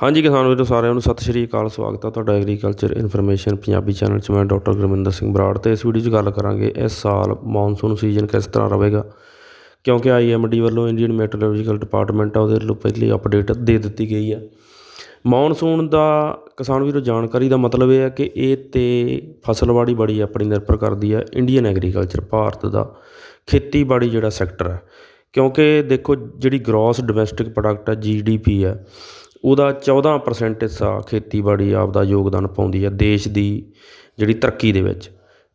ਹਾਂਜੀ ਕਿਸਾਨ ਵੀਰੋ, ਸਾਰਿਆਂ ਨੂੰ ਸਤਿ ਸ਼੍ਰੀ ਅਕਾਲ, ਸਵਾਗਤ ਹੈ ਤੁਹਾਡਾ ਐਗਰੀਕਲਚਰ ਇਨਫੋਰਮੇਸ਼ਨ ਪੰਜਾਬੀ ਚੈਨਲ 'ਚ। ਮੈਂ ਡਾਕਟਰ ਗੁਰਮਿੰਦਰ ਸਿੰਘ ਬਰਾੜ ਤੇ ਇਸ ਵੀਡੀਓ 'ਚ ਗੱਲ ਕਰਾਂਗੇ ਇਸ ਸਾਲ ਮੌਨਸੂਨ ਸੀਜ਼ਨ ਕਿਸ ਤਰ੍ਹਾਂ ਰਹੇਗਾ। ਕਿਉਂਕਿ ਆਈਐਮਡੀ ਵੱਲੋਂ ਇੰਡੀਅਨ ਮੈਟਰੋਲੋਜੀਕਲ ਡਿਪਾਰਟਮੈਂਟ ਆ, ਉਹਦੇ ਵੱਲੋਂ ਪਹਿਲੀ ਅਪਡੇਟ ਦੇ ਦਿੱਤੀ ਗਈ ਹੈ ਮੌਨਸੂਨ ਦਾ ਕਿਸਾਨ ਵੀਰੋ, ਜਾਣਕਾਰੀ ਦਾ ਮਤਲਬ ਇਹ ਹੈ ਕਿ ਇਹ ਤੇ ਫਸਲਵਾੜੀ ਬੜੀ ਆਪਣੀ ਨਿਰਭਰ ਕਰਦੀ ਹੈ ਇੰਡੀਅਨ ਐਗਰੀਕਲਚਰ ਭਾਰਤ ਦਾ ਖੇਤੀਬਾੜੀ ਜਿਹੜਾ ਸੈਕਟਰ ਹੈ ਕਿਉਂਕਿ ਦੇਖੋ, ਜਿਹੜੀ ਗ੍ਰੋਸ ਡੋਮੈਸਟਿਕ ਪ੍ਰੋਡਕਟ ਹੈ ਜੀਡੀਪੀ ਹੈ ਉਹਦਾ 14% ਹਿੱਸਾ ਖੇਤੀਬਾੜੀ ਆਪਦਾ ਯੋਗਦਾਨ ਪਾਉਂਦੀ ਹੈ ਦੇਸ਼ ਦੀ ਜਿਹੜੀ ਤਰੱਕੀ ਦੇ ਵਿੱਚ।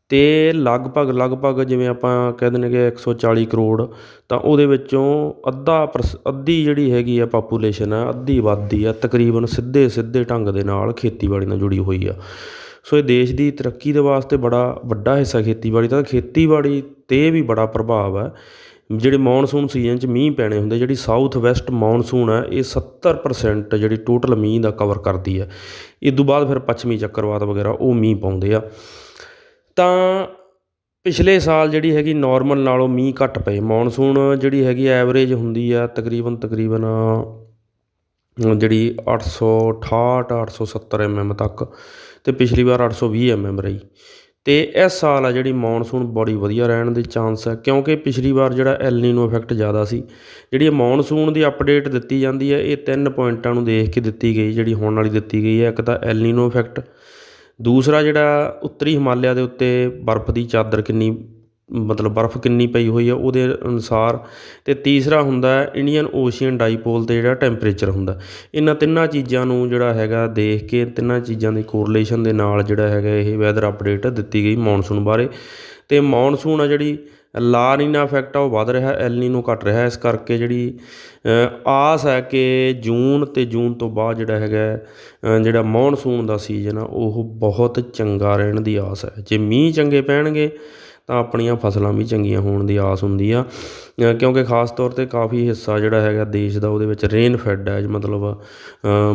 ਅਤੇ ਲਗਭਗ ਲਗਭਗ ਜਿਵੇਂ ਆਪਾਂ ਕਹਿ ਦਿੰਦੇ ਕਿ 140 ਕਰੋੜ, ਤਾਂ ਉਹਦੇ ਵਿੱਚੋਂ ਅੱਧਾ ਪਰਸ, ਅੱਧੀ ਜਿਹੜੀ ਹੈਗੀ ਆ ਪਾਪੂਲੇਸ਼ਨ ਹੈ ਅੱਧੀ ਆਬਾਦੀ ਆ, ਤਕਰੀਬਨ ਸਿੱਧੇ ਸਿੱਧੇ ਢੰਗ ਦੇ ਨਾਲ ਖੇਤੀਬਾੜੀ ਨਾਲ ਜੁੜੀ ਹੋਈ ਆ। ਸੋ ਇਹ ਦੇਸ਼ ਦੀ ਤਰੱਕੀ ਦੇ ਵਾਸਤੇ ਬੜਾ ਵੱਡਾ ਹਿੱਸਾ ਖੇਤੀਬਾੜੀ ਦਾ ਖੇਤੀਬਾੜੀ 'ਤੇ ਵੀ ਬੜਾ ਪ੍ਰਭਾਵ ਹੈ ਜਿਹੜੇ ਮੌਨਸੂਨ ਸੀਜ਼ਨ 'ਚ ਮੀਂਹ ਪੈਣੇ ਹੁੰਦੇ, ਜਿਹੜੀ ਸਾਊਥ ਵੈਸਟ ਮੌਨਸੂਨ ਹੈ, ਇਹ 70% ਜਿਹੜੀ ਟੋਟਲ ਮੀਂਹ ਦਾ ਕਵਰ ਕਰਦੀ ਹੈ। ਇਹ ਤੋਂ ਬਾਅਦ ਫਿਰ ਪੱਛਮੀ ਚੱਕਰਵਾਤ ਵਗੈਰਾ, ਉਹ ਮੀਂਹ ਪਾਉਂਦੇ ਆ। ਤਾਂ ਪਿਛਲੇ ਸਾਲ ਜਿਹੜੀ ਹੈਗੀ ਨਾਰਮਲ ਨਾਲੋਂ ਮੀਂਹ ਘੱਟ ਪਏ। ਮੌਨਸੂਨ ਜਿਹੜੀ ਹੈਗੀ ਐਵਰੇਜ ਹੁੰਦੀ ਆ ਤਕਰੀਬਨ ਤਕਰੀਬਨ ਜਿਹੜੀ 868 870 ਐਮਐਮ ਤੱਕ ਤੇ ਪਿਛਲੀ ਵਾਰ 820 ਐਮਐਮ ਰਹੀ। ਅਤੇ ਇਸ ਸਾਲ ਆ ਜਿਹੜੀ ਮੌਨਸੂਨ ਬੜੀ ਵਧੀਆ ਰਹਿਣ ਦੇ ਚਾਂਸ ਆ, ਕਿਉਂਕਿ ਪਿਛਲੀ ਵਾਰ ਜਿਹੜਾ ਐਲਨੀਨੋ ਇਫੈਕਟ ਜ਼ਿਆਦਾ ਸੀ, ਜਿਹੜੀ ਇਹ ਮੌਨਸੂਨ ਦੀ ਅਪਡੇਟ ਦਿੱਤੀ ਜਾਂਦੀ ਹੈ ਇਹ ਤਿੰਨ ਪੁਆਇੰਟਾਂ ਨੂੰ ਦੇਖ ਕੇ ਦਿੱਤੀ ਗਈ, ਜਿਹੜੀ ਹੋਣ ਵਾਲੀ ਦਿੱਤੀ ਗਈ ਹੈ ਇੱਕ ਤਾਂ ਐਲਨੀਨੋ ਇਫੈਕਟ ਦੂਸਰਾ ਜਿਹੜਾ ਉੱਤਰੀ ਹਿਮਾਲਿਆ ਦੇ ਉੱਤੇ ਬਰਫ਼ ਦੀ ਚਾਦਰ ਕਿੰਨੀ ਮਤਲਬ ਬਰਫ਼ ਕਿੰਨੀ ਪਈ ਹੋਈ ਆ ਉਹਦੇ ਅਨੁਸਾਰ ਅਤੇ ਤੀਸਰਾ ਹੁੰਦਾ ਇੰਡੀਅਨ ਓਸ਼ੀਅਨ ਡਾਈਪੋਲ ਤੇ ਜਿਹੜਾ ਟੈਂਪਰੇਚਰ ਹੁੰਦਾ। ਇਹਨਾਂ ਤਿੰਨਾਂ ਚੀਜ਼ਾਂ ਨੂੰ ਜਿਹੜਾ ਹੈਗਾ ਦੇਖ ਕੇ ਤਿੰਨਾਂ ਚੀਜ਼ਾਂ ਦੀ ਕੋਰਲੇਸ਼ਨ ਦੇ ਨਾਲ ਜਿਹੜਾ ਹੈਗਾ ਇਹ ਵੈਦਰ ਅਪਡੇਟ ਦਿੱਤੀ ਗਈ ਮੌਨਸੂਨ ਬਾਰੇ। ਅਤੇ ਮੌਨਸੂਨ ਆ ਜਿਹੜੀ ਲਾ ਨੀਨਾ ਇਫੈਕਟ ਆ ਉਹ ਵੱਧ ਰਿਹਾ ਐਲ ਨੀਨੋ ਘਟ ਰਿਹਾ, ਇਸ ਕਰਕੇ ਜਿਹੜੀ ਆਸ ਹੈ ਕਿ ਜੂਨ ਤੇ ਜੂਨ ਤੋਂ ਬਾਅਦ ਜਿਹੜਾ ਹੈਗਾ ਜਿਹੜਾ ਮੌਨਸੂਨ ਦਾ ਸੀਜ਼ਨ ਆ, ਉਹ ਬਹੁਤ ਚੰਗਾ ਰਹਿਣ ਦੀ ਆਸ ਹੈ। ਜੇ ਮੀਂਹ ਚੰਗੇ ਪੈਣਗੇ ਤਾਂ ਆਪਣੀਆਂ ਫਸਲਾਂ ਵੀ ਚੰਗੀਆਂ ਹੋਣ ਦੀ ਆਸ ਹੁੰਦੀ ਆ। ਕਿਉਂਕਿ ਖਾਸ ਤੌਰ 'ਤੇ ਕਾਫੀ ਹਿੱਸਾ ਜਿਹੜਾ ਹੈਗਾ ਦੇਸ਼ ਦਾ ਉਹਦੇ ਵਿੱਚ ਰੇਨ ਫੈਡ ਹੈ ਮਤਲਬ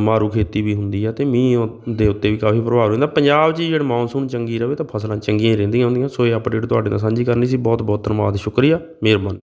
ਮਾਰੂ ਖੇਤੀ ਵੀ ਹੁੰਦੀ ਆ ਤੇ ਮੀਂਹ ਦੇ ਉੱਤੇ ਵੀ ਕਾਫੀ ਪ੍ਰਭਾਵ ਰਹਿੰਦਾ। ਪੰਜਾਬ 'ਚ ਜਿਹੜਾ ਮੌਨਸੂਨ ਚੰਗੀ ਰਹੇ ਤਾਂ ਫਸਲਾਂ ਚੰਗੀਆਂ ਹੀ ਰਹਿੰਦੀਆਂ ਹੁੰਦੀਆਂ। ਸੋ ਇਹ ਅਪਡੇਟ ਤੁਹਾਡੇ ਨਾਲ ਸਾਂਝੀ ਕਰਨੀ ਸੀ। ਬਹੁਤ ਬਹੁਤ ਧੰਨਵਾਦ, ਸ਼ੁਕਰੀਆ, ਮਿਹਰਬਾਨੀ।